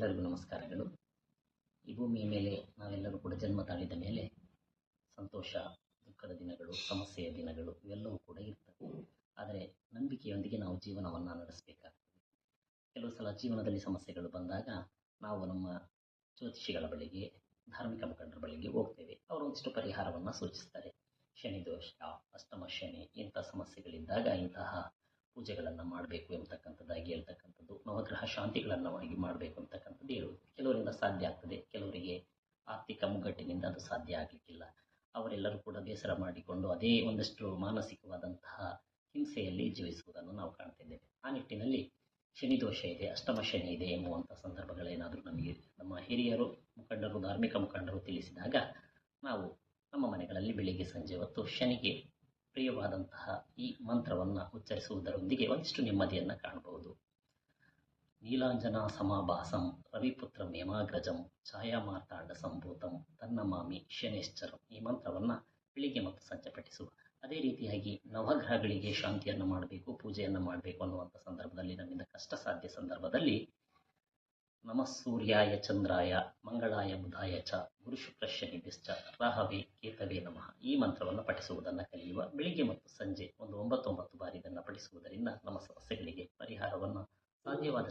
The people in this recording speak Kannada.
ಎಲ್ಲರಿಗೂ ನಮಸ್ಕಾರಗಳು. ಈ ಭೂಮಿಯ ಮೇಲೆ ನಾವೆಲ್ಲರೂ ಕೂಡ ಜನ್ಮ ತಾಳಿದ ಮೇಲೆ ಸಂತೋಷ, ದುಃಖದ ದಿನಗಳು, ಸಮಸ್ಯೆಯ ದಿನಗಳು ಇವೆಲ್ಲವೂ ಕೂಡ ಇರ್ತವೆ. ಆದರೆ ನಂಬಿಕೆಯೊಂದಿಗೆ ನಾವು ಜೀವನವನ್ನು ನಡೆಸಬೇಕಾಗ್ತದೆ. ಕೆಲವು ಸಲ ಜೀವನದಲ್ಲಿ ಸಮಸ್ಯೆಗಳು ಬಂದಾಗ ನಾವು ನಮ್ಮ ಜ್ಯೋತಿಷಿಗಳ ಬಳಿಗೆ, ಧಾರ್ಮಿಕ ಮುಖಂಡರ ಬಳಿಗೆ ಹೋಗ್ತೇವೆ. ಅವರು ಒಂದಿಷ್ಟು ಪರಿಹಾರವನ್ನು ಸೂಚಿಸ್ತಾರೆ. ಶನಿ ದೋಷ, ಅಷ್ಟಮ ಶನಿ, ಇಂಥ ಸಮಸ್ಯೆಗಳಿದ್ದಾಗ ಇಂತಹ ಪೂಜೆಗಳನ್ನು ಮಾಡಬೇಕು ಎಂಬತಕ್ಕಂಥದ್ದಾಗಿ ಹೇಳ್ತಕ್ಕಂಥದ್ದು, ನವಗ್ರಹ ಶಾಂತಿಗಳನ್ನು ಆಗಿ ಮಾಡಬೇಕು ಅಂತಕ್ಕಂಥದ್ದು ಹೇಳುವುದು. ಕೆಲವರಿಂದ ಸಾಧ್ಯ ಆಗ್ತದೆ, ಕೆಲವರಿಗೆ ಆರ್ಥಿಕ ಮುಗ್ಗಟ್ಟಿನಿಂದ ಅದು ಸಾಧ್ಯ ಆಗಲಿಕ್ಕಿಲ್ಲ. ಅವರೆಲ್ಲರೂ ಕೂಡ ಬೇಸರ ಮಾಡಿಕೊಂಡು ಅದೇ ಒಂದಷ್ಟು ಮಾನಸಿಕವಾದಂತಹ ಹಿಂಸೆಯಲ್ಲಿ ಜೀವಿಸುವುದನ್ನು ನಾವು ಕಾಣ್ತಿದ್ದೇವೆ. ಆ ನಿಟ್ಟಿನಲ್ಲಿ ಶನಿ ದೋಷ ಇದೆ, ಅಷ್ಟಮ ಶನಿ ಇದೆ ಎಂಬುವಂಥ ಸಂದರ್ಭಗಳೇನಾದರೂ ನಮಗೆ ನಮ್ಮ ಹಿರಿಯರು, ಮುಖಂಡರು, ಧಾರ್ಮಿಕ ಮುಖಂಡರು ತಿಳಿಸಿದಾಗ ನಾವು ನಮ್ಮ ಮನೆಗಳಲ್ಲಿ ಬೆಳಿಗ್ಗೆ ಸಂಜೆ ಹೊತ್ತು ಶನಿಗೆ ಪ್ರಿಯವಾದಂತಹ ಈ ಮಂತ್ರವನ್ನು ಉಚ್ಚರಿಸುವುದರೊಂದಿಗೆ ಒಂದಿಷ್ಟು ನೆಮ್ಮದಿಯನ್ನು ಕಾಣಬಹುದು. ನೀಲಾಂಜನಾ ಸಮಾಭಾಸಂ, ರವಿಪುತ್ರ ಮೇಮಾಗ್ರಜಂ ಛಾಯಾಮಾರ್ತಾಂಡ ಸಂಭೂತಂ ತನ್ನಮಾಮಿ ಶನೇಶ್ಚರಂ ಈ ಮಂತ್ರವನ್ನು ಬೆಳಿಗ್ಗೆ ಮತ್ತು ಸಂಜೆ ಪಠಿಸುವ. ಅದೇ ರೀತಿಯಾಗಿ ನವಗ್ರಹಗಳಿಗೆ ಶಾಂತಿಯನ್ನು ಮಾಡಬೇಕು, ಪೂಜೆಯನ್ನು ಮಾಡಬೇಕು ಅನ್ನುವಂಥ ಸಂದರ್ಭದಲ್ಲಿ ನಮ್ಮಿಂದ ಕಷ್ಟ ಸಾಧ್ಯ ಸಂದರ್ಭದಲ್ಲಿ ನಮಃ ಸೂರ್ಯಾಯ ಚಂದ್ರಾಯ ಮಂಗಳಾಯ ಬುಧಾಯ ಚ ಗುರು ಶುಕ್ರ ಶನಿಭ್ಯಶ್ಚ ರಾಹವೇ ಕೇತವೇ ನಮಃ. ಈ ಮಂತ್ರವನ್ನು ಪಠಿಸುವುದನ್ನು ಕಲಿಯುವ ಬೆಳಿಗ್ಗೆ ಮತ್ತು ಸಂಜೆ ಒಂದು ಒಂಬತ್ತೊಂಬತ್ತು ಬಾರಿ ಇದನ್ನು ಪಠಿಸುವುದರಿಂದ ನಮ್ಮ ಸಮಸ್ಯೆಗಳಿಗೆ ಪರಿಹಾರವನ್ನು ಸಾಧ್ಯವಾದಷ್ಟು